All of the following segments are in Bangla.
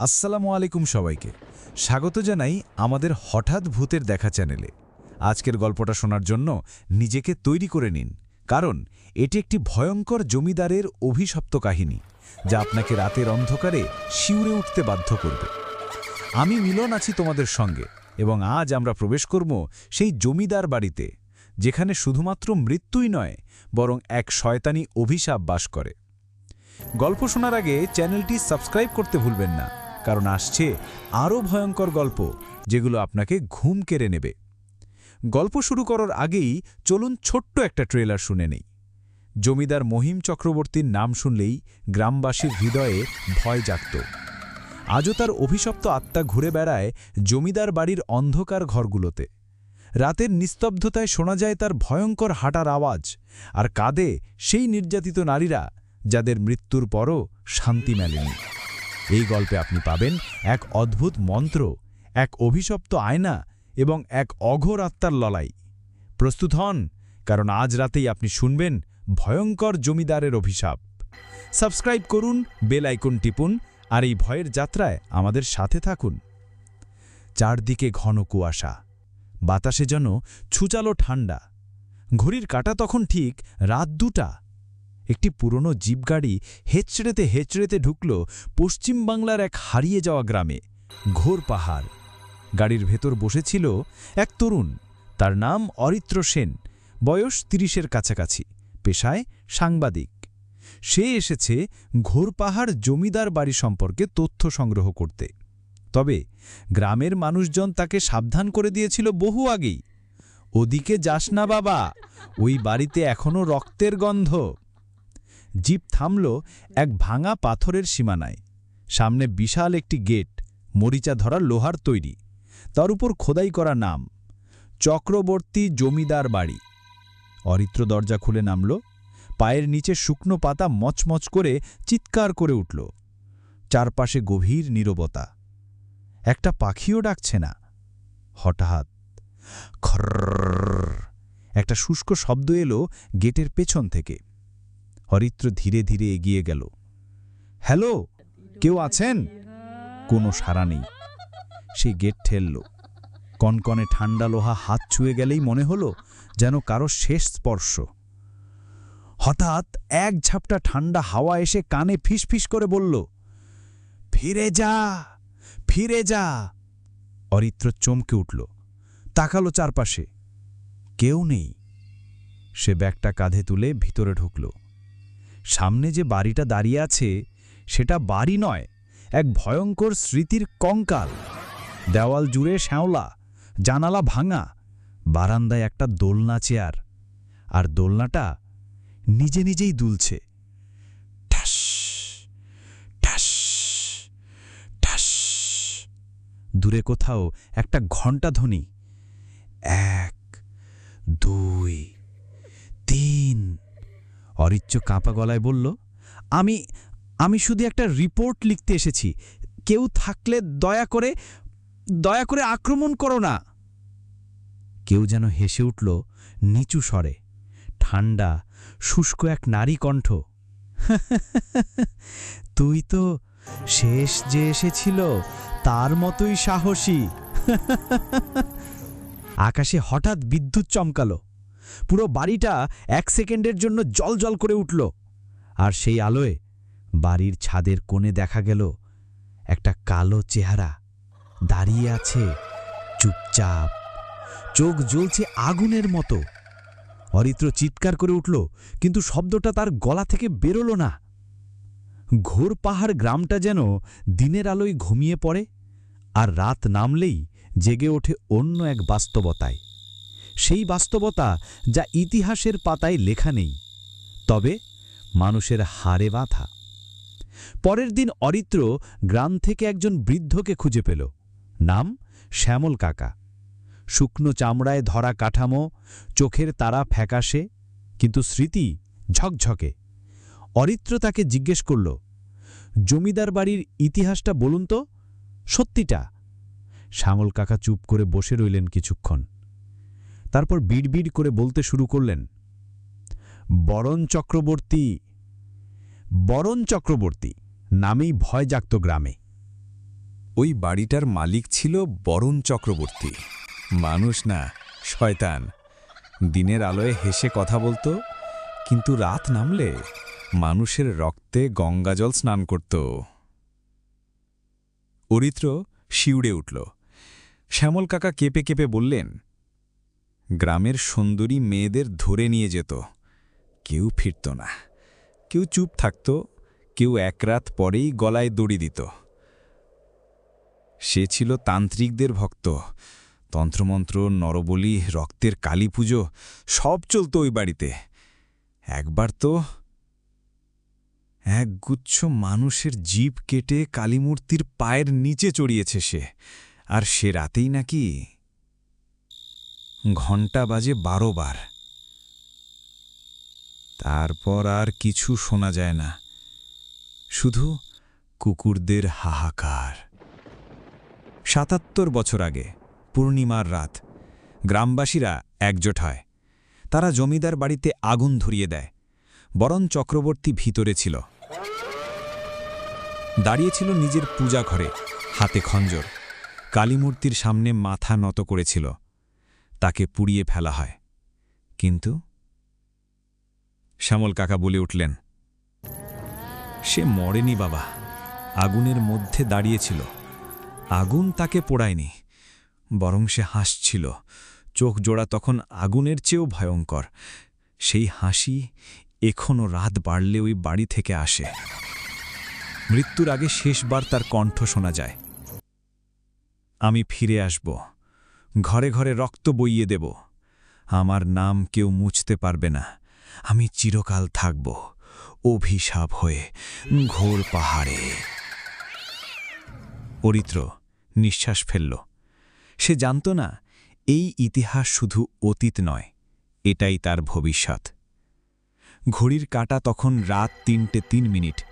আসসালামু আলাইকুম সবাইকে। স্বাগত জানাই আমাদের হঠাৎ ভূতের দেখা চ্যানেলে। আজকের গল্পটা শোনার জন্য নিজেকে তৈরি করে নিন, কারণ এটি একটি ভয়ঙ্কর জমিদারের অভিশপ্ত কাহিনী, যা আপনাকে রাতের অন্ধকারে শিউরে উঠতে বাধ্য করবে। আমি মিলন আছি তোমাদের সঙ্গে, এবং আজ আমরা প্রবেশ করব সেই জমিদার বাড়িতে, যেখানে শুধুমাত্র মৃত্যুই নয়, বরং এক শয়তানি অভিশাপ বাস করে। গল্প শোনার আগে চ্যানেলটি সাবস্ক্রাইব করতে ভুলবেন না। কারণ আসছে আরও ভয়ঙ্কর গল্প, যেগুলো আপনাকে ঘুম কেড়ে নেবে। গল্প শুরু করার আগেই চলুন ছোট্ট একটা ট্রেলার শুনে নেই। জমিদার মহিম চক্রবর্তীর নাম শুনলেই গ্রামবাসীর হৃদয়ে ভয় জাগত। আজও তার অভিশপ্ত আত্মা ঘুরে বেড়ায় জমিদার বাড়ির অন্ধকার ঘরগুলোতে। রাতের নিস্তব্ধতায় শোনা যায় তার ভয়ঙ্কর হাঁটার আওয়াজ, আর কাঁদে সেই নির্যাতিত নারীরা যাদের মৃত্যুর পরও শান্তি মেলেনি। এই গল্পে আপনি পাবেন এক অদ্ভুত মন্ত্র, এক অভিশপ্ত আয়না এবং এক অঘোর আত্মার লড়াই। প্রস্তুত হন, কারণ আজ রাতেই আপনি শুনবেন ভয়ঙ্কর জমিদারের অভিশাপ। সাবস্ক্রাইব করুন, বেল আইকন টিপুন, আর এই ভয়ের যাত্রায় আমাদের সাথে থাকুন। চারদিকে ঘন কুয়াশা, বাতাসে যেন ছুচালো ঠান্ডা। ঘড়ির কাটা তখন ঠিক রাত দুটা। একটি পুরনো জিপগাড়ি হেচড়েতে হেচড়েতে ঢুকল পশ্চিমবাংলার এক হারিয়ে যাওয়া গ্রামে, ঘোর পাহাড়। গাড়ির ভেতর বসেছিল এক তরুণ, তার নাম অরিত্র সেন, বয়স তিরিশের কাছাকাছি, পেশায় সাংবাদিক। সে এসেছে ঘোরপাহাড় জমিদার বাড়ি সম্পর্কে তথ্য সংগ্রহ করতে। তবে গ্রামের মানুষজন তাকে সাবধান করে দিয়েছিল বহু আগেই। ওদিকে যাস না বাবা, ওই বাড়িতে এখনও রক্তের গন্ধ। জিপ থামল এক ভাঙা পাথরের সীমানায়। সামনে বিশাল একটি গেট, মরিচা ধরা লোহার তৈরি। তার উপর খোদাই করা নাম, চক্রবর্তী জমিদার বাড়ি। অরিত্র দরজা খুলে নামল, পায়ের নিচে শুকনো পাতা মচমচ করে চিৎকার করে উঠল। চারপাশে গভীর নীরবতা। একটা পাখিও ডাকছে না। হঠাৎ খর একটা শুষ্ক শব্দ এলো গেটের পেছন থেকে হরিত্র ধীরে ধীরে এগিয়ে গেল। হ্যালো, কেউ আছেন? কোনো সাড়া নেই। সে গেট ঠেলল। কনকনে ঠান্ডা লোহা হাত ছুঁয়ে গেলেই মনে হলো যেন কারও শেষ স্পর্শ। হঠাৎ এক ঝাপটা ঠান্ডা হাওয়া এসে কানে ফিসফিস করে বলল, ফিরে যা ফিরে যা। অরিত্র চমকে উঠল, তাকালো চারপাশে। কেউ নেই। সে ব্যাগটা কাঁধে তুলে ভিতরে ঢুকল। সামনে যে বাড়িটা দাঁড়িয়ে আছে, সেটা বাড়ি নয়, এক ভয়ঙ্কর স্মৃতির কঙ্কাল। দেওয়াল জুড়ে শ্যাওলা, জানালা ভাঙা, বারান্দায় একটা দোলনা চেয়ার, আর দোলনাটা নিজে নিজেই দুলছে। দূরে কোথাও একটা ঘণ্টা ধ্বনি এক, দুই, তিন অরিচ্চ কাঁপা গলায় বলল, আমি আমি শুধু একটা রিপোর্ট লিখতে এসেছি। কেউ থাকলে দয়া করে দয়া করে আক্রমণ করো না। কেউ যেন হেসে উঠল, নিচু স্বরে ঠান্ডা শুষ্ক এক নারী কণ্ঠ। তুই তো শেষ যে এসেছিল, তার মতোই সাহসী। আকাশে হঠাৎ বিদ্যুৎ চমকালো। পুরো বাড়িটা এক সেকেন্ডের জন্য জল করে উঠল। আর সেই আলোয় বাড়ির ছাদের কোণে দেখা গেল একটা কালো চেহারা দাঁড়িয়ে আছে চুপচাপ। চোখ জ্বলছে আগুনের মতো। অরিত্র চিৎকার করে উঠল, কিন্তু শব্দটা তার গলা থেকে বেরোল না। ঘোর পাহাড় গ্রামটা যেন দিনের আলোয় ঘুমিয়ে পড়ে আর রাত নামলেই জেগে ওঠে অন্য এক বাস্তবতায়। সেই বাস্তবতা যা ইতিহাসের পাতায় লেখা নেই। তবে মানুষের হারে বাঁধা। পরের দিন অরিত্র গ্রাম থেকে একজন বৃদ্ধকে খুঁজে পেল। নাম শ্যামল কাকা। শুকনো চামড়ায় ধরা কাঠামো, চোখের তারা ফ্যাকাশে, কিন্তু স্মৃতি ঝকঝকে। অরিত্র তাকে জিজ্ঞেস করল, জমিদার বাড়ির ইতিহাসটা বলুন তো? সত্যিটা? শ্যামল কাকা চুপ করে বসে রইলেন কিছুক্ষণ। তারপর বিড়বিড় করে বলতে শুরু করলেন, বরণ চক্রবর্তী বরণ চক্রবর্তী নামেই ভয় জাগত গ্রামে। ওই বাড়িটার মালিক ছিল বরণ চক্রবর্তী। মানুষ না, শয়তান। দিনের আলোয় হেসে কথা বলতো, কিন্তু রাত নামলে মানুষের রক্তে গঙ্গাজল স্নান করত। অরিত্র শিউড়ে উঠল। শ্যামল কাকা কেঁপে কেঁপে বললেন গ্রামের সুন্দরী মেয়েদের ধরে নিয়ে যেত। কেউ ফিরত না। কেউ চুপ থাকত। কেউ এক রাত পরেই গলায় দড়ি দিত। সে ছিল তান্ত্রিকদের ভক্ত। তন্ত্রমন্ত্র, নরবলি, রক্তের কালী পুজো সব চলত ওই বাড়িতে। একবার তো একগুচ্ছ মানুষের জীব কেটে কালীমূর্তির পায়ের নিচে চড়িয়েছে সে। আর সে রাতেই নাকি ঘণ্টা বাজে বারো বার। তারপর আর কিছু শোনা যায় না। শুধু কুকুরদের হাহাকার। সাতাত্তর বছর আগে, পূর্ণিমার রাত, গ্রামবাসীরা একজোট হয়। তারা জমিদার বাড়িতে আগুন ধরিয়ে দেয় বরণ চক্রবর্তী ভিতরে ছিল। দাঁড়িয়েছিল নিজের পূজা ঘরে, হাতে খঞ্জর। কালীমূর্তির সামনে মাথা নত করেছিল। তাকে পুড়িয়ে ফেলা হয়। কিন্তু শ্যামল কাকা বলে উঠলেন, সে মরেনি বাবা। আগুনের মধ্যে দাঁড়িয়েছিল। আগুন তাকে পোড়ায়নি, বরং সে হাসছিল। চোখ জোড়া তখন আগুনের চেয়েও ভয়ঙ্কর। সেই হাসি এখনও রাত বাড়লে ওই বাড়ি থেকে আসে। মৃত্যুর আগে শেষবার তার কণ্ঠ শোনা যায়। আমি ফিরে আসব। ঘরে ঘরে রক্ত বইয়ে দেব। আমার নাম কেউ মুছতে পারবে না। আমি চিরকাল থাকব, অভিশাপ হয়ে, ঘোর পাহাড়ে। অরিত্র নিঃশ্বাস ফেলল। সে জানত না, এই ইতিহাস শুধু অতীত নয়, এটাই তার ভবিষ্যৎ। ঘড়ির কাটা তখন রাত তিনটে তিন মিনিট।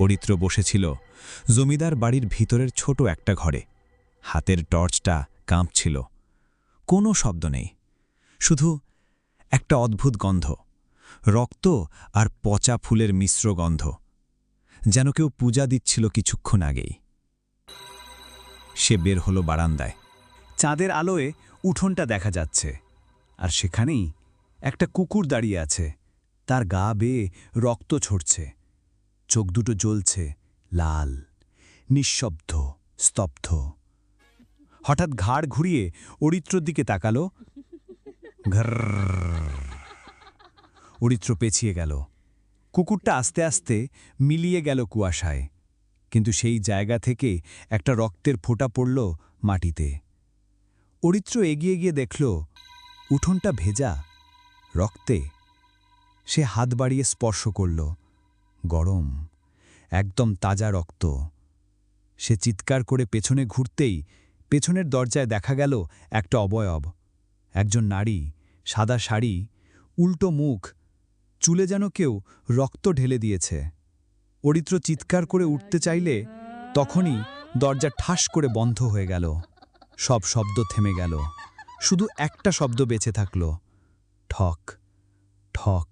অরিত্র বসেছিল জমিদার বাড়ির ভিতরের ছোট একটা ঘরে। হাতের টর্চটা কাঁপছিল। কোনো শব্দ নেই, শুধু একটা অদ্ভুত গন্ধ, রক্ত আর পচা ফুলের মিশ্র গন্ধ, যেন কেউ পূজা দিচ্ছিল কিছুক্ষণ আগেই। সে বের হলো বারান্দায়। চাঁদের আলোয় উঠোনটা দেখা যাচ্ছে, আর সেখানেই একটা কুকুর দাঁড়িয়ে আছে, তার গা বেয়ে রক্ত ছড়ছে চোখ দুটো জ্বলছে, লাল, নিঃশব্দ, স্তব্ধ। হঠাৎ ঘাড় ঘুরিয়ে অরিত্রর দিকে তাকালো। অরিত্র পেছিয়ে গেল। কুকুরটা আস্তে আস্তে মিলিয়ে গেল কুয়াশায়। কিন্তু সেই জায়গা থেকে একটা রক্তের ফোঁটা পড়ল মাটিতে। অরিত্র এগিয়ে গিয়ে দেখল, উঠোনটা ভেজা, রক্তে। সে হাত বাড়িয়ে স্পর্শ করল। গরম, একদম তাজা রক্ত। সে চিৎকার করে পেছনে ঘুরতেই পেছনের দরজায় দেখা গেল একটা অবয়ব। একজন নারী, সাদা শাড়ি, উল্টো মুখ, চুলে যেন কেউ রক্ত ঢেলে দিয়েছে। অরিত্র চিৎকার করে উঠতে চাইলে তখনই দরজা ঠাস করে বন্ধ হয়ে গেল। সব শব্দ থেমে গেল। শুধু একটা শব্দ বেঁচে থাকল। ঠক ঠক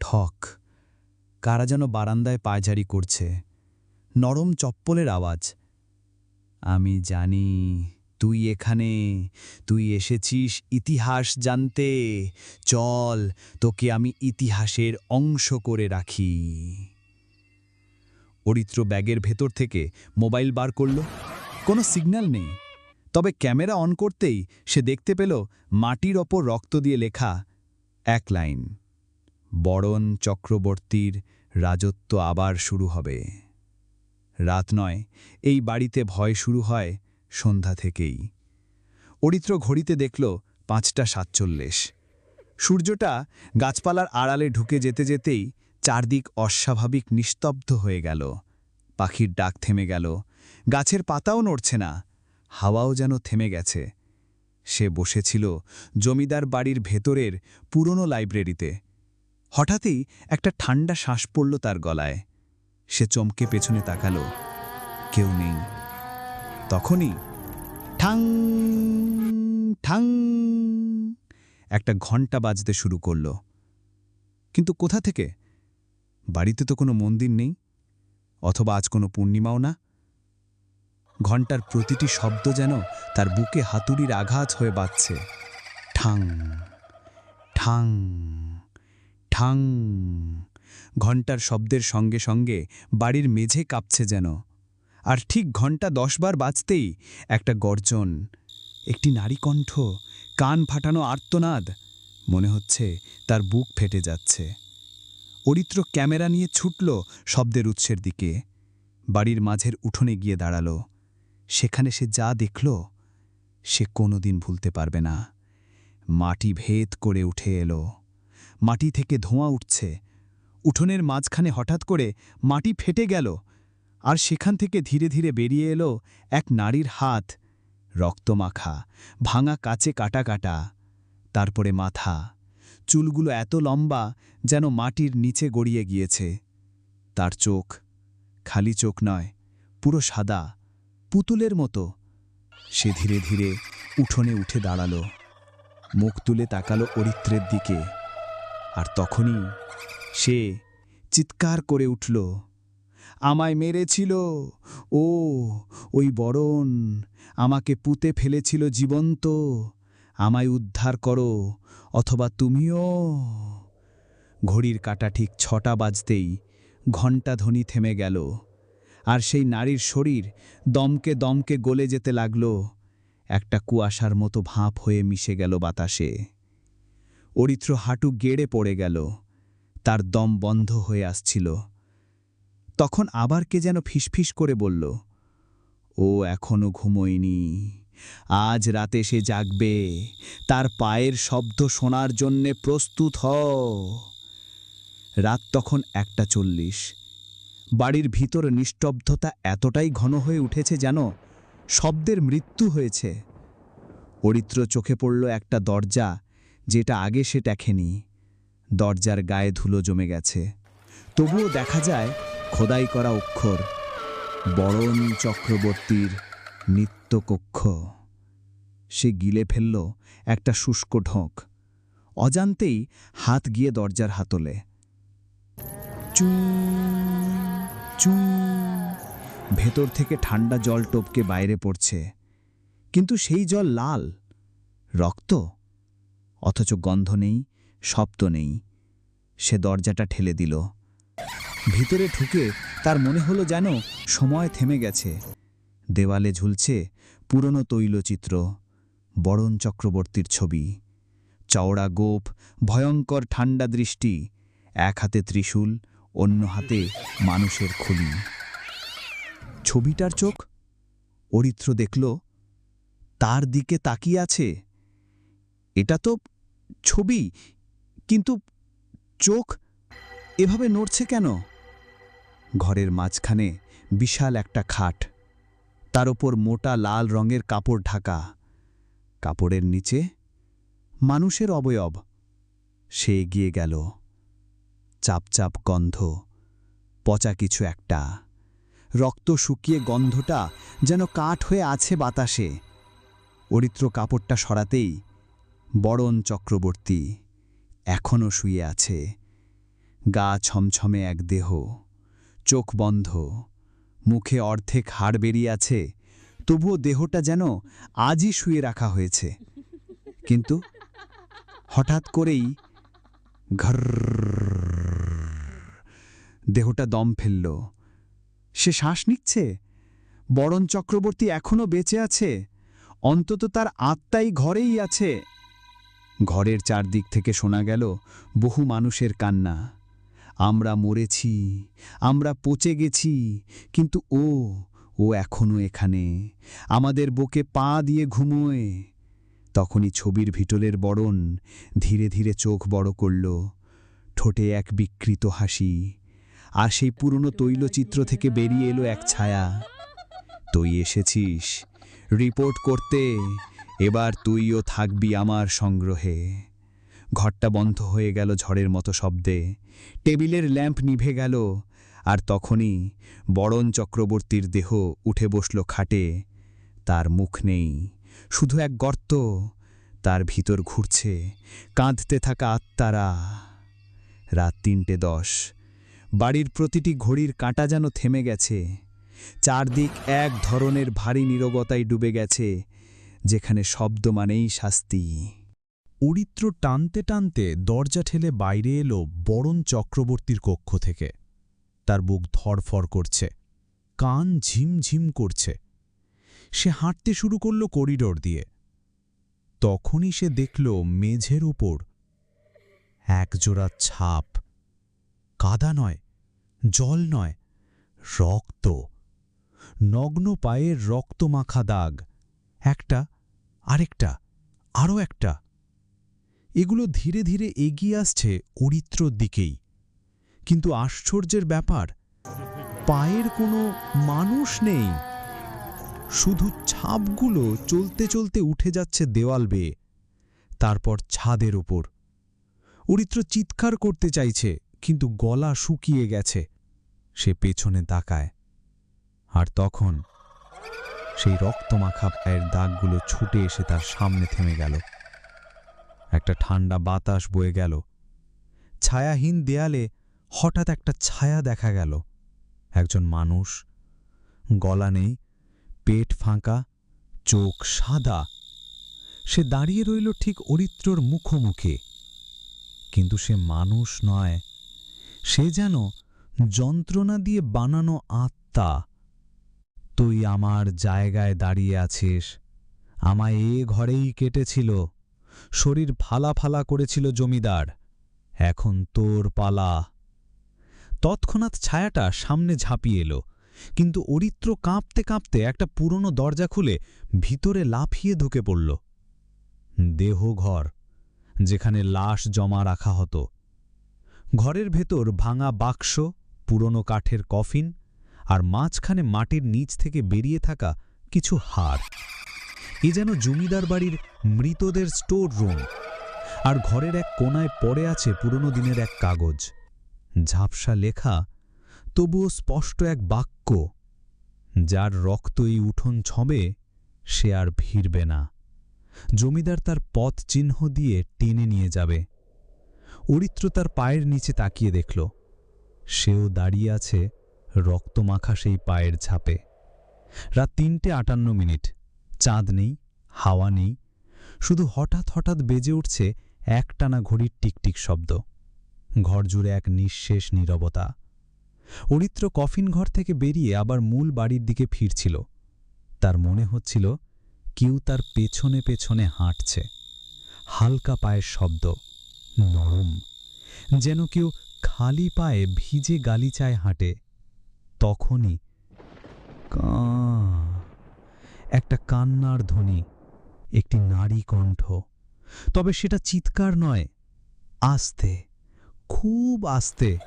ঠক। কারা যেন বারান্দায় পায়ঝারি করছে। নরম চপ্পলের আওয়াজ। আমি জানি তুই এখানে, তুই এসেছিস ইতিহাস জানতে। চল, তোকে আমি ইতিহাসের অংশ করে রাখি। অরিত্র ব্যাগের ভেতর থেকে মোবাইল বার করল। কোনো সিগন্যাল নেই। তবে ক্যামেরা অন করতেই সে দেখতে পেল মাটির ওপর রক্ত দিয়ে লেখা এক লাইন, বরণ চক্রবর্তীর রাজত্ব আবার শুরু হবে। রাত নয়, এই বাড়িতে ভয় শুরু হয় সন্ধ্যা থেকেই। অরিত্র ঘড়িতে দেখল পাঁচটা সাতচল্লিশ। সূর্যটা গাছপালার আড়ালে ঢুকে যেতে যেতেই চারদিক অস্বাভাবিক নিস্তব্ধ হয়ে গেল। পাখির ডাক থেমে গেল। গাছের পাতাও নড়ছে না, হাওয়াও যেন থেমে গেছে। সে বসেছিল জমিদার বাড়ির ভেতরের পুরনো লাইব্রেরিতে। হঠাৎই একটা ঠান্ডা শ্বাস পড়ল তার গলায়। সে চমকে পেছনে তাকালো। কেউ নেই। তখনই ঠাং ঠাং একটা ঘণ্টা বাজতে শুরু করল। কিন্তু কোথা থেকে? বাড়িতে তো কোনো মন্দির নেই, অথবা আজ কোনো পূর্ণিমাও না। ঘণ্টার প্রতিটি শব্দ যেন তার বুকে হাতুড়ির আঘাত হয়ে বাজছে। ঠাং ঠাং ঠাং। ঘণ্টার শব্দের সঙ্গে সঙ্গে বাড়ির মেঝে কাঁপছে যেন। আর ঠিক ঘণ্টা দশবার বাজতেই একটা গর্জন, একটি নারী কণ্ঠ কান ফাটানো আর্তনাদ, মনে হচ্ছে তার বুক ফেটে যাচ্ছে। অরিত্র ক্যামেরা নিয়ে ছুটল শব্দের উৎসের দিকে। বাড়ির মাঝের উঠোনে গিয়ে দাঁড়াল। সেখানে সে যা দেখল, সে কোনোদিন ভুলতে পারবে না। মাটি ভেদ করে উঠে এলো। মাটি থেকে ধোঁয়া উঠছে। উঠোনের মাঝখানে হঠাৎ করে মাটি ফেটে গেল আর সেখান থেকে ধীরে ধীরে বেরিয়ে এলো এক নারীর হাত। রক্তমাখা ভাঙা কাচে কাটা কাটা, তারপরে মাথা। চুলগুলো এত লম্বা যেন মাটির নিচে গড়িয়ে গিয়েছে। তার চোখ খালি চোখ নয়, পুরো সাদা, পুতুলের মতো। সে ধীরে ধীরে উঠোনে উঠে দাঁড়াল। মুখ তুলে তাকালো অরিত্রের দিকে। আর তখনই সে চিৎকার করে উঠল, আমায় মেরেছিল, ও, ওই বরণ আমাকে পুঁতে ফেলেছিল জীবন্ত, আমায় উদ্ধার করো, অথবা তুমিও। ঘড়ির কাটা ঠিক ছটা বাজতেই ঘণ্টা ধ্বনি থেমে গেল, আর সেই নারীর শরীর দমকে দমকে গলে যেতে লাগল, একটা কুয়াশার মতো ভাঁপ হয়ে মিশে গেল বাতাসে। অরিত্র হাঁটু গেড়ে পড়ে গেল তার দম বন্ধ হয়ে আসছিল। তখন আবার কে যেন ফিসফিস করে বলল, ও এখনও ঘুমোয়নি। আজ রাতে সে জাগবে। তার পায়ের শব্দ শোনার জন্যে প্রস্তুত হ রাত তখন একটা চল্লিশ। বাড়ির ভিতর নিস্তব্ধতা এতটাই ঘন হয়ে উঠেছে যেন শব্দের মৃত্যু হয়েছে। অরিত্র চোখে পড়ল একটা দরজা, যেটা আগে সে দেখেনি। দরজার গায়ে ধুলো জমে গেছে। তবুও দেখা যায়, খোদাই করা অক্ষর। বরণ চক্রবর্তীর নিত্যকক্ষ। সে গিলে ফেলল একটা শুষ্ক ঢোঁক। অজান্তেই হাত গিয়ে দরজার হাতলে। চু চু ভেতর থেকে ঠান্ডা জল টপকে বাইরে পড়ছে। কিন্তু সেই জল লাল, রক্ত? অথচ গন্ধ নেই শব্দ নেই। সে দরজাটা ঠেলে দিল। ভিতরে ঢুকে তার মনে হলো যেন সময় থেমে গেছে। দেওয়ালে ঝুলছে পুরনো তৈলচিত্র, বরণ চক্রবর্তীর ছবি। চওড়া গোপ, ভয়ঙ্কর ঠান্ডা দৃষ্টি, এক হাতে ত্রিশূল, অন্য হাতে মানুষের খুলি। ছবিটার চোখ অরিত্র দেখল, তার দিকে তাকিয়ে আছে। এটা তো ছবি কিন্তু চোখ এভাবে নড়ছে কেন? ঘরের মাঝখানে বিশাল একটা খাট। তার ওপর মোটা লাল রঙের কাপড় ঢাকা। কাপড়ের নিচে মানুষের অবয়ব। সে এগিয়ে গেল। চাপচাপ গন্ধ, পচা কিছু একটা। রক্ত শুকিয়ে গন্ধটা যেন কাঠ হয়ে আছে বাতাসে। অরিত্র কাপড়টা সরাতেই বরণ চক্রবর্তী এখনও শুয়ে আছে। গা ছমছমে এক দেহ, চোখ বন্ধ, মুখে অর্ধেক হাড় বেরিয়ে আছে, তবুও দেহটা যেন আজই শুয়ে রাখা হয়েছে। কিন্তু হঠাৎ করেই ঘর, দেহটা দম ফেলল। সে শ্বাস নিচ্ছে? বরণ চক্রবর্তী এখনও বেঁচে আছে? অন্তত তার আত্মাই ঘরেই আছে। ঘরের চারদিক থেকে শোনা গেল বহু মানুষের কান্না। আমরা মরেছি, আমরা পচে গেছি, কিন্তু ও ও এখনও এখানে। আমাদের বুকে পা দিয়ে ঘুমোয়। তখনই ছবির ভিটলের বরণ ধীরে ধীরে চোখ বড় করল। ঠোঁটে এক বিকৃত হাসি। আর সেই পুরনো তৈলচিত্র থেকে বেরিয়ে এলো এক ছায়া। তুই এসেছিস। রিপোর্ট করতে এবার তুইও থাকবি আমার সংগ্রহে। ঘরটা বন্ধ হয়ে গেল ঝড়ের মতো শব্দে। টেবিলের ল্যাম্প নিভে গেল, আর তখনই বরণ চক্রবর্তীর দেহ উঠে বসল খাটে। তার মুখ নেই, শুধু এক গর্ত, তার ভিতর ঘুরছে কাঁদতে থাকা আত্মারা। রাত তিনটে দশ, বাড়ির প্রতিটি ঘড়ির কাঁটা যেন থেমে গেছে। চারদিক এক ধরনের ভারী নীরবতায় ডুবে গেছে। যেখানে শব্দ মানেই শাস্তি। উড়িত্র টানতে টানতে দরজা ঠেলে বাইরে এলো বরণ চক্রবর্তীর কক্ষ থেকে। তার বুক ধরফর করছে, কান ঝিমঝিম করছে। সে হাঁটতে শুরু করল করিডোর দিয়ে। তখনই সে দেখল মেঝের উপর একজোড়া ছাপ। কাদা নয়, জল নয়, রক্ত। নগ্ন পায়ের রক্তমাখা দাগ। একটা আরেকটা, আরও একটা। এগুলো ধীরে ধীরে এগিয়ে আসছে অরিত্রর দিকেই। কিন্তু আশ্চর্যের ব্যাপার, পায়ের কোনো মানুষ নেই। শুধু ছাপগুলো চলতে চলতে উঠে যাচ্ছে দেওয়াল বেয়ে, তারপর ছাদের ওপর। অরিত্র চিৎকার করতে চাইছে, কিন্তু গলা শুকিয়ে গেছে। সে পেছনে তাকায়। আর তখন সেই রক্তমাখা পায়ের দাগগুলো ছুটে এসে তার সামনে থেমে গেল। একটা ঠান্ডা বাতাস বয়ে গেল। ছায়াহীন দেয়ালে হঠাৎ একটা ছায়া দেখা গেল। একজন মানুষ, গলা নেই, পেট ফাঁকা, চোখ সাদা। সে দাঁড়িয়ে রইল ঠিক অরিত্রর মুখোমুখি। কিন্তু সে মানুষ নয়, সে যেন যন্ত্রণা দিয়ে বানানো আত্মা। তুই আমার জায়গায় দাঁড়িয়ে আছিস। আমায় এ ঘরেই কেটেছিল। শরীর ফালা ফালা করেছিল জমিদার। এখন তোর পালা। তৎক্ষণাৎ ছায়াটা সামনে ঝাঁপিয়ে এলো, কিন্তু অরিত্র কাঁপতে কাঁপতে একটা পুরনো দরজা খুলে ভিতরে লাফিয়ে ঢুকে পড়ল। দেহঘর যেখানে লাশ জমা রাখা হতো। ঘরের ভেতর ভাঙা বাক্স, পুরনো কাঠের কফিন আর মাঝখানে মাটির নিচ থেকে বেরিয়ে থাকা কিছু হাড়। এ যেন জমিদার বাড়ির মৃতদের স্টোর রুম। আর ঘরের এক কোনায় পড়ে আছে পুরনো দিনের এক কাগজ। ঝাপসা লেখা, তবুও স্পষ্ট এক বাক্য, যার রক্ত এই উঠোন ছবে, সে আর ভিড়বে না। জমিদার তার পথ চিহ্ন দিয়ে টেনে নিয়ে যাবে। অরিত্র তার পায়ের নিচে তাকিয়ে দেখল। সেও দাঁড়িয়ে আছে রক্তমাখা সেই পায়ের ছাপে। রাত তিনটে আটান্ন মিনিট। চাঁদ নেই, হাওয়া নেই। শুধু হঠাৎ হঠাৎ বেজে উঠছে একটানা ঘড়ির টিকটিক শব্দ। ঘর জুড়ে এক নিঃশেষ নীরবতা। অরিত্র কফিন ঘর থেকে বেরিয়ে আবার মূল বাড়ির দিকে ফিরছিল। তার মনে হচ্ছিল কেউ তার পেছনে পেছনে হাঁটছে। হালকা পায়ের শব্দ, নরম। যেন কেউ খালি পায়ে ভিজে গালিচায় হাঁটে। তখনই কাঁ, একটা কান্নার ধ্বনি, একটি নারী কণ্ঠ। তবে সেটা চিৎকার নয়, আস্তে, খুব আস্তে।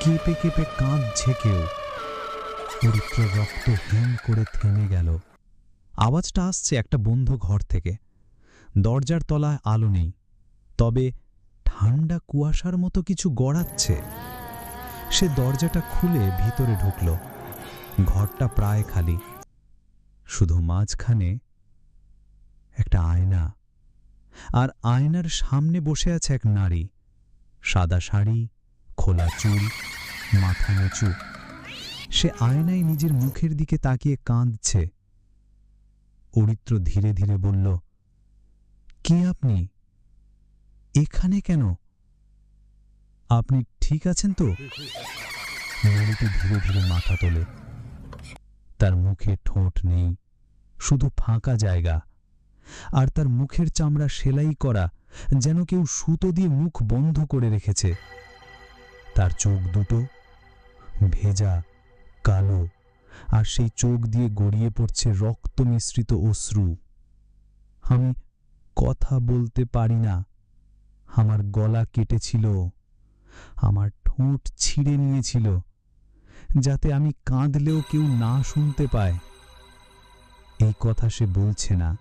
কেঁপে কেঁপে কাঁদছে কেউ। পবিত্র রক্ত হিম করে থেমে গেল। আওয়াজটা আসছে একটা বন্ধ ঘর থেকে। দরজার তলায় আলো নেই, তবে ঠান্ডা কুয়াশার মতো কিছু গড়াচ্ছে। সে দরজাটা খুলে ভিতরে ঢুকল। ঘরটা প্রায় খালি। শুধু মাঝখানে একটা আয়না। আর আয়নার সামনে বসে আছে এক নারী। সাদা শাড়ি, খোলা চুল, মাথা নিচু। সে আয়নায় নিজের মুখের দিকে তাকিয়ে কাঁদছে। অরিত্র ধীরে ধীরে বলল, কে আপনি? এখানে কেন? আপনি ঠিক আছেন তো? নারীটি ধীরে ধীরে মাথা তোলে। তার মুখে ঠোঁট নেই, শুধু ফাঁকা জায়গা। আর তার মুখের চামড়া সেলাই করা যেন কেউ সুতো দিয়ে মুখ বন্ধ করে রেখেছে। তার চোখ দুটো ভেজা, কালো, আর সেই চোখ দিয়ে গড়িয়ে পড়ছে রক্ত মিশ্রিত অশ্রু। আমি কথা বলতে পারি না। আমার গলা কেটেছিল। আমার ঠোঁট ছিঁড়ে নিয়েছিল, যাতে আমি কাঁদলেও কেউ না শুনতে পায়। এই কথা সে বলছে না।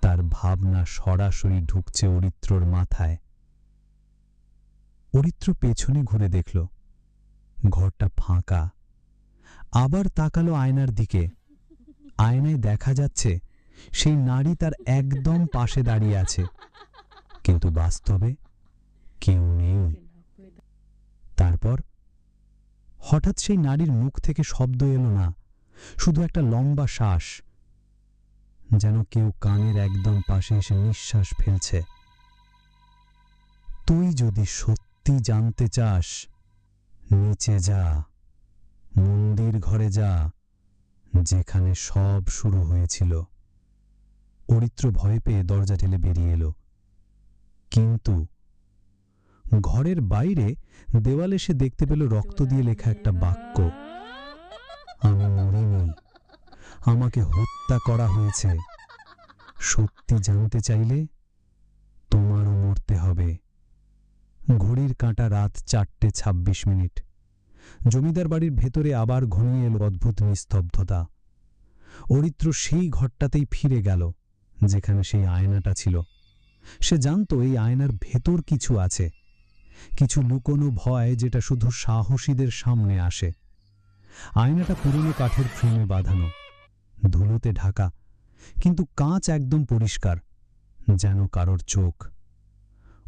তার ভাবনা সরাসরি ঢুকছে অরিত্রর মাথায়। অরিত্র পেছনে ঘুরে দেখল। ঘরটা ফাঁকা। আবার তাকালো আয়নার দিকে। আয়নায় দেখা যাচ্ছে, সেই নারী তার একদম পাশে দাঁড়িয়ে আছে। কিন্তু বাস্তবে কেউ নেই। তারপর হঠাৎ সেই নারীর মুখ থেকে শব্দ এলো না, শুধু একটা লম্বা শ্বাস, যেন কেউ কানের একদম পাশে এসে নিঃশ্বাস ফেলছে। তুই যদি সত্যি জানতে চাস, নিচে যা, মন্দির ঘরে যা, যেখানে সব শুরু হয়েছিল। অরিত্র ভয় পেয়ে দরজা ঠেলে বেরিয়ে এলো। কিন্তু ঘরের বাইরে দেওয়ালে সে দেখতে পেল রক্ত দিয়ে লেখা একটা বাক্য। আমি মরিনি। আমাকে হত্যা করা হয়েছে। সত্যি জানতে চাইলে তোমারও মরতে হবে। ঘড়ির কাঁটা রাত চারটে ছাব্বিশ মিনিট। জমিদার বাড়ির ভেতরে আবার ঘনিয়ে এলো অদ্ভুত নিস্তব্ধতা। অরিত্র সেই ঘরটাতেই ফিরে গেল, যেখানে সেই আয়নাটা ছিল। সে জানত এই আয়নার ভেতর কিছু আছে। কিছু লুকোনো ভয় যেটা শুধু সাহসীদের সামনে আসে। আয়নাটা পুরনো কাঠের ফ্রেমে বাঁধানো, ধুলোতে ঢাকা, কিন্তু কাঁচ একদম পরিষ্কার, যেন কারোর চোখ।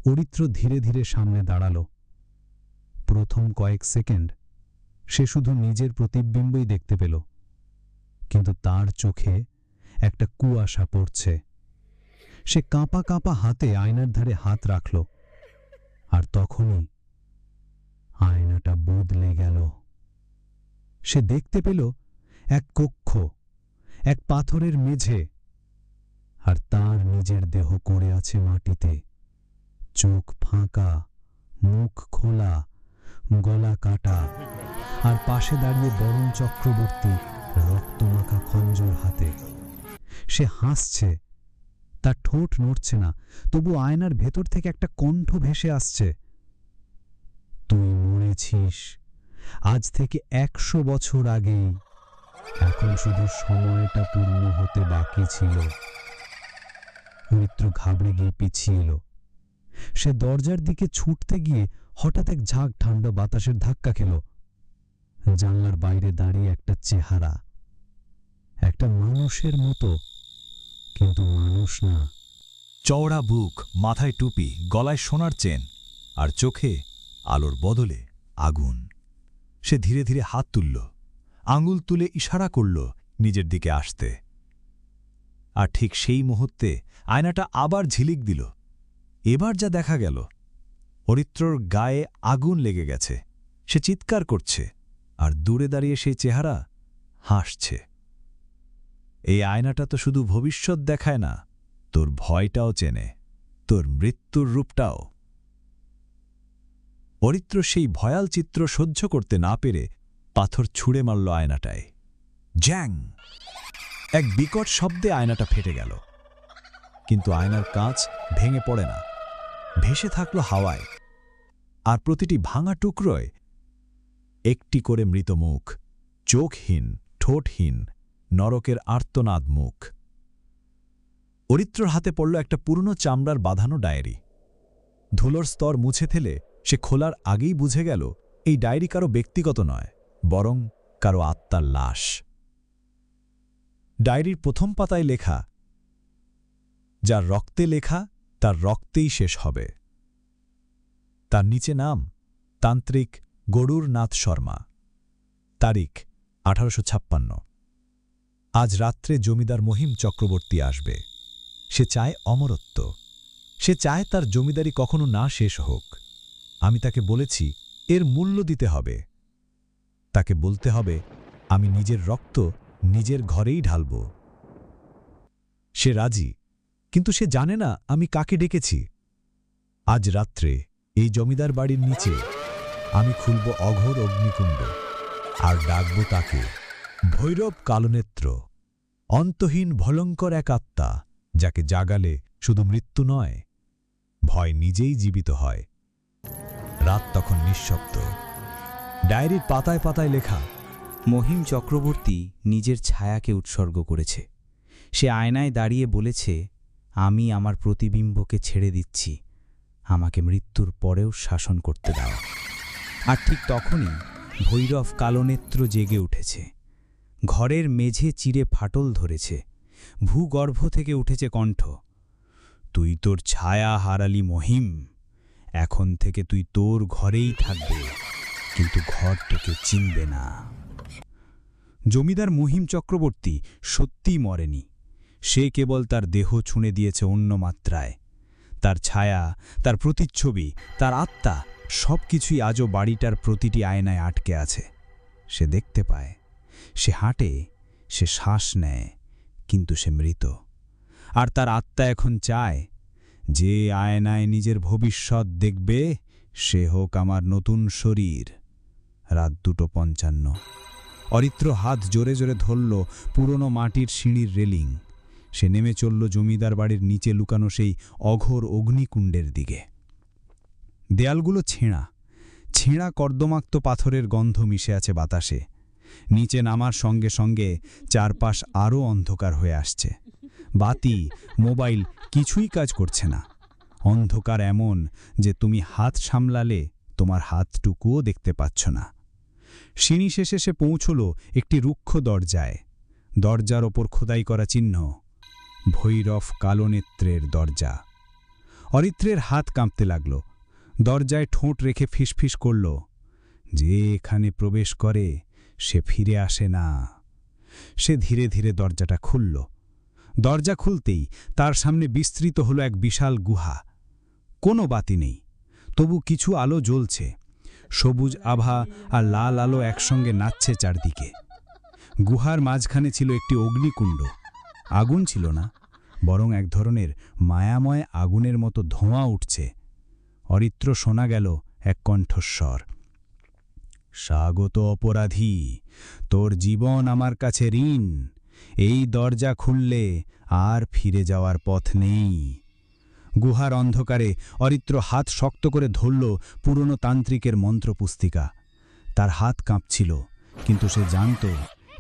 অরিত্র ধীরে ধীরে সামনে দাঁড়াল। প্রথম কয়েক সেকেন্ড সে শুধু নিজের প্রতিবিম্বই দেখতে পেল, কিন্তু তার চোখে একটা কুয়াশা পড়ছে। সে কাঁপা কাঁপা হাতে আয়নার ধারে হাত রাখল। আর তখনই আয়নাটা বদলে গেল। সে দেখতে পেল এক কক্ষ, এক পাথরের মেঝে, আর তার নিজের দেহ করে আছে মাটিতে। চোখ ফাঁকা, মুখ খোলা, গলা কাটা, আর পাশে দাঁড়িয়ে বরণ চক্রবর্তী রক্তমাখা খঞ্জর হাতে। সে হাসছে তার ঠোঁট নড়ছে না, তবু আয়নার ভেতর থেকে একটা কণ্ঠ ভেসে আসছে। তুই মরেছিস। আজ থেকে একশো বছর আগেই। এখন শুধু সময়টা পূর্ণ হতে বাকি ছিল। মিত্র ঘাবড়ে গিয়ে পিছিয়ে এলো। সে দরজার দিকে ছুটতে গিয়ে হঠাৎ এক ঝাঁক ঠান্ডা বাতাসের ধাক্কা খেল। জানলার বাইরে দাঁড়িয়ে একটা চেহারা। একটা মানুষের মতো। কিন্তু মানুষ না। চওড়া বুক, মাথায় টুপি, গলায় সোনার চেন, আর চোখে আলোর বদলে আগুন। সে ধীরে ধীরে হাত তুলল, আঙুল তুলে ইশারা করল নিজের দিকে আসতে। আর ঠিক সেই মুহূর্তে আয়নাটা আবার ঝিলিক দিল। এবার যা দেখা গেল হরিত্রর গায়ে আগুন লেগে গেছে। সে চিৎকার করছে, আর দূরে দাঁড়িয়ে সেই চেহারা হাসছে। এই আয়নাটা তো শুধু ভবিষ্যৎ দেখায় না, তোর ভয়টাও চেনে, তোর মৃত্যুর রূপটাও। অরিত্র সেই ভয়াল চিত্র সহ্য করতে না পেরে পাথর ছুঁড়ে মারল আয়নাটায়। জ্যাং! এক বিকট শব্দে আয়নাটা ফেটে গেল। কিন্তু আয়নার কাঁচ ভেঙে পড়ে না, ভেসে থাকল হাওয়ায়। আর প্রতিটি ভাঙা টুকরোয় একটি করে মৃত মুখ, চোখহীন, ঠোঁটহীন নরকের আর্তনাদ মুখ। অরিত্রর হাতে পড়ল একটা পুরনো চামড়ার বাঁধানো ডায়েরি। ধুলোর স্তর মুছে ফেলে সে খোলার আগেই বুঝে গেল, এই ডায়েরি কারও ব্যক্তিগত নয়, বরং কারও আত্মার লাশ। ডায়েরির প্রথম পাতায় লেখা, যার রক্তে লেখা, তার রক্তেই শেষ হবে। তার নিচে নাম, তান্ত্রিক গরুর নাথ শর্মা। তারিখ, আঠারোশো ছাপ্পান্ন। আজ রাত্রে জমিদার মহিম চক্রবর্তী আসবে। সে চায় অমরত্ব। সে চায় তার জমিদারি কখনো না শেষ হোক। আমি তাকে বলেছি, এর মূল্য দিতে হবে। তাকে বলতে হবে, আমি নিজের রক্ত নিজের ঘরেই ঢালব। সে রাজি, কিন্তু সে জানে না আমি কাকে ডেকেছি। আজ রাত্রে এই জমিদার বাড়ির নিচে আমি খুলব অঘোর অগ্নিকুণ্ড আর ডাকব তাকে। ভৈরব কালনেত্র, অন্তহীন ভলঙ্কর এক আত্মা, যাকে জাগালে শুধু মৃত্যু নয়, ভয় নিজেই জীবিত হয়। রাত তখন নিঃশব্দ। ডায়েরির পাতায় পাতায় লেখা, মহিম চক্রবর্তী নিজের ছায়াকে উৎসর্গ করেছে। সে আয়নায় দাঁড়িয়ে বলেছে, আমি আমার প্রতিবিম্বকে ছেড়ে দিচ্ছি। আমাকে মৃত্যুর পরেও শাসন করতে দাও। আর ঠিক তখনই ভৈরব কালনেত্র জেগে উঠেছে। ঘরের মেঝে চিরে ফাটল ধরেছে, ভূগর্ভ থেকে উঠেছে কণ্ঠ, তুই তোর ছায়া হারালি মহিম, এখন থেকে তুই তোর ঘরেই থাকবে, কিন্তু ঘর তোকে চিনবে না। জমিদার মহিম চক্রবর্তী সত্যিই মরেনি, সে কেবল তার দেহ ছুঁড়ে দিয়েছে অন্য মাত্রায়, তার ছায়া, তার প্রতিচ্ছবি, তার আত্মা সব কিছুই আজও বাড়িটার প্রতিটি আয়নায় আটকে আছে, সে দেখতে পায়। সে হাঁটে, সে শ্বাস নেয়, কিন্তু সে মৃত। আর তার আত্মা এখন চায়, যে আয়নায় নিজের ভবিষ্যৎ দেখবে, সে হোক আমার নতুন শরীর। রাত দুটো পঞ্চান্ন। অরিত্র হাত জোরে জোরে ধরল পুরনো মাটির সিঁড়ির রেলিং। সে নেমে চলল জমিদার বাড়ির নিচে লুকানো সেই অঘোর অগ্নিকুণ্ডের দিকে। দেয়ালগুলো ছেঁড়া ছেঁড়া কর্দমাক্ত পাথরের গন্ধ মিশে আছে বাতাসে। নিচে নামার সঙ্গে সঙ্গে চারপাশ আরও অন্ধকার হয়ে আসছে। বাতি, মোবাইল কিছুই কাজ করছে না। অন্ধকার এমন যে তুমি হাত সামলালে তোমার হাতটুকুও দেখতে পাচ্ছ না। সিঁড়ি শেষে সে পৌঁছল একটি রুক্ষ দরজায়। দরজার ওপর খোদাই করা চিহ্ন, ভৈরব কালোনেত্রের দরজা। অরিত্রের হাত কাঁপতে লাগল। দরজায় ঠোঁট রেখে ফিসফিস করল, যে এখানে প্রবেশ করে সে ফিরে আসে না। সে ধীরে ধীরে দরজাটা খুলল। দরজা খুলতেই তার সামনে বিস্তৃত হলো এক বিশাল গুহা। কোনো বাতি নেই, তবু কিছু আলো জ্বলছে। সবুজ আভা আর লাল আলো একসঙ্গে নাচছে চারদিকে। গুহার মাঝখানে ছিল একটি অগ্নিকুণ্ড। আগুন ছিল না, বরং এক ধরনের মায়াময় আগুনের মতো ধোঁয়া উঠছে। অরিত্র শোনা গেল এক কণ্ঠস্বর। স্বাগত অপরাধী, তোর জীবন আমার কাছে ঋণ। এই দরজা খুললে আর ফিরে যাওয়ার পথ নেই। গুহার অন্ধকারে অরিত্র হাত শক্ত করে ধরল পুরনো তান্ত্রিকের মন্ত্রপুস্তিকা। তার হাত কাঁপছিল, কিন্তু সে জানত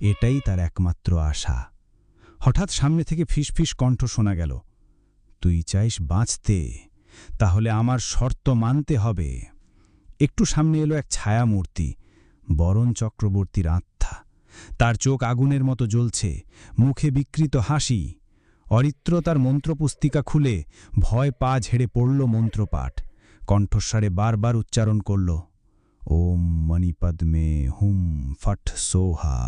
এটাই তার একমাত্র আশা। হঠাৎ সামনে থেকে ফিসফিস কণ্ঠ শোনা গেল, তুই চাইস বাঁচতে, তাহলে আমার শর্ত মানতে হবে। একটু সামনে এলো এক ছায়ামূর্তি, বরণ চক্রবর্তীর আত্মা। তার চোখ আগুনের মতো জ্বলছে, মুখে বিকৃত হাসি। অরিত্র তার মন্ত্রপুস্তিকা খুলে, ভয় পা ঝেড়ে পড়ল মন্ত্রপাঠ। কণ্ঠস্বরে বারবার উচ্চারণ করল, ওম মণিপদ্মে হুম ফট সোহা।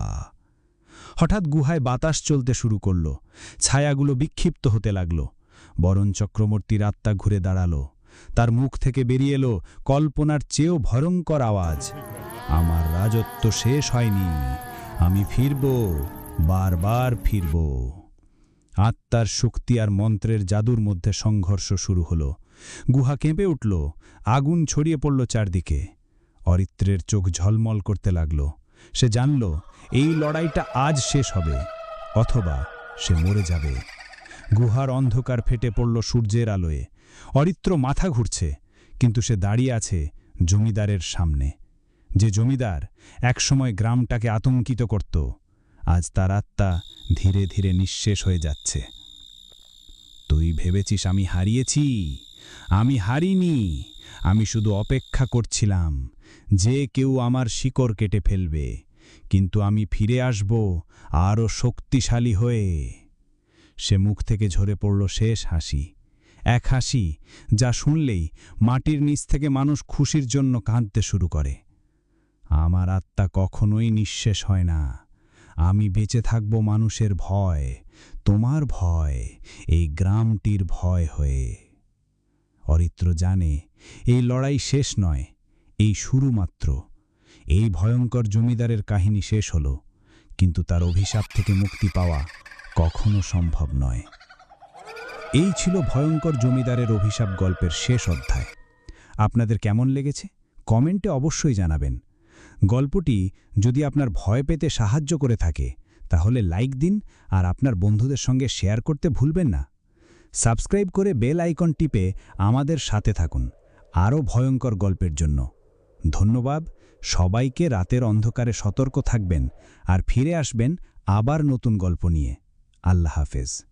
হঠাৎ গুহায় বাতাস চলতে শুরু করল, ছায়াগুলো বিক্ষিপ্ত হতে লাগল। বরণ চক্রবর্তীর আত্মা ঘুরে দাঁড়াল। তার মুখ থেকে বেরিয়ে এলো কল্পনার চেয়েও ভয়ঙ্কর আওয়াজ। আমার রাজত্ব শেষ হয়নি, আমি ফিরব, বারবার ফিরব। আত্মার শক্তি আর মন্ত্রের জাদুর মধ্যে সংঘর্ষ শুরু হলো। গুহা কেঁপে উঠল, আগুন ছড়িয়ে পড়ল চারদিকে। অরিত্রের চোখ ঝলমল করতে লাগল। সে জানল, এই লড়াইটা আজ শেষ হবে, অথবা সে মরে যাবে। গুহার অন্ধকার ফেটে পড়ল সূর্যের আলোয়। অরিত্র মাথা ঘুরছে, কিন্তু সে দাঁড়িয়ে আছে জমিদারের সামনে। যে জমিদার একসময় গ্রামটাকে আতঙ্কিত করত, আজ তার আত্মা ধীরে ধীরে নিঃশেষ হয়ে যাচ্ছে। তুই ভেবেছিস আমি হারিয়েছি? আমি হারিনি। আমি শুধু অপেক্ষা করছিলাম যে কেউ আমার শিকড় কেটে ফেলবে, কিন্তু আমি ফিরে আসব আরও শক্তিশালী হয়ে। সে মুখ থেকে ঝরে পড়ল শেষ হাসি। এক হাসি যা শুনলেই মাটির নিচ থেকে মানুষ খুশির জন্য কাঁদতে শুরু করে। আমার আত্মা কখনোই নিঃশেষ হয় না। আমি বেঁচে থাকব মানুষের ভয়, তোমার ভয়, এই গ্রামটির ভয় হয়ে। অরিত্র জানে, এই লড়াই শেষ নয়, এই শুরু মাত্র। এই ভয়ঙ্কর জমিদারের কাহিনী শেষ হল, কিন্তু তার অভিশাপ থেকে মুক্তি পাওয়া কখনো সম্ভব নয়। এই ছিল ভয়ঙ্কর জমিদারের অভিশাপ গল্পের শেষ অধ্যায়। আপনাদের কেমন লেগেছে? কমেন্টে অবশ্যই জানাবেন। গল্পটি যদি আপনার ভয় পেতে সাহায্য করে থাকে, তাহলে লাইক দিন আর আপনার বন্ধুদের সঙ্গে শেয়ার করতে ভুলবেন না। সাবস্ক্রাইব করে বেল আইকন টিপে আমাদের সাথে থাকুন আরও ভয়ঙ্কর গল্পের জন্য। ধন্যবাদ, সবাইকে রাতের অন্ধকারে সতর্ক থাকবেন আর ফিরে আসবেন আবার নতুন গল্প নিয়ে। আল্লাহ হাফেজ।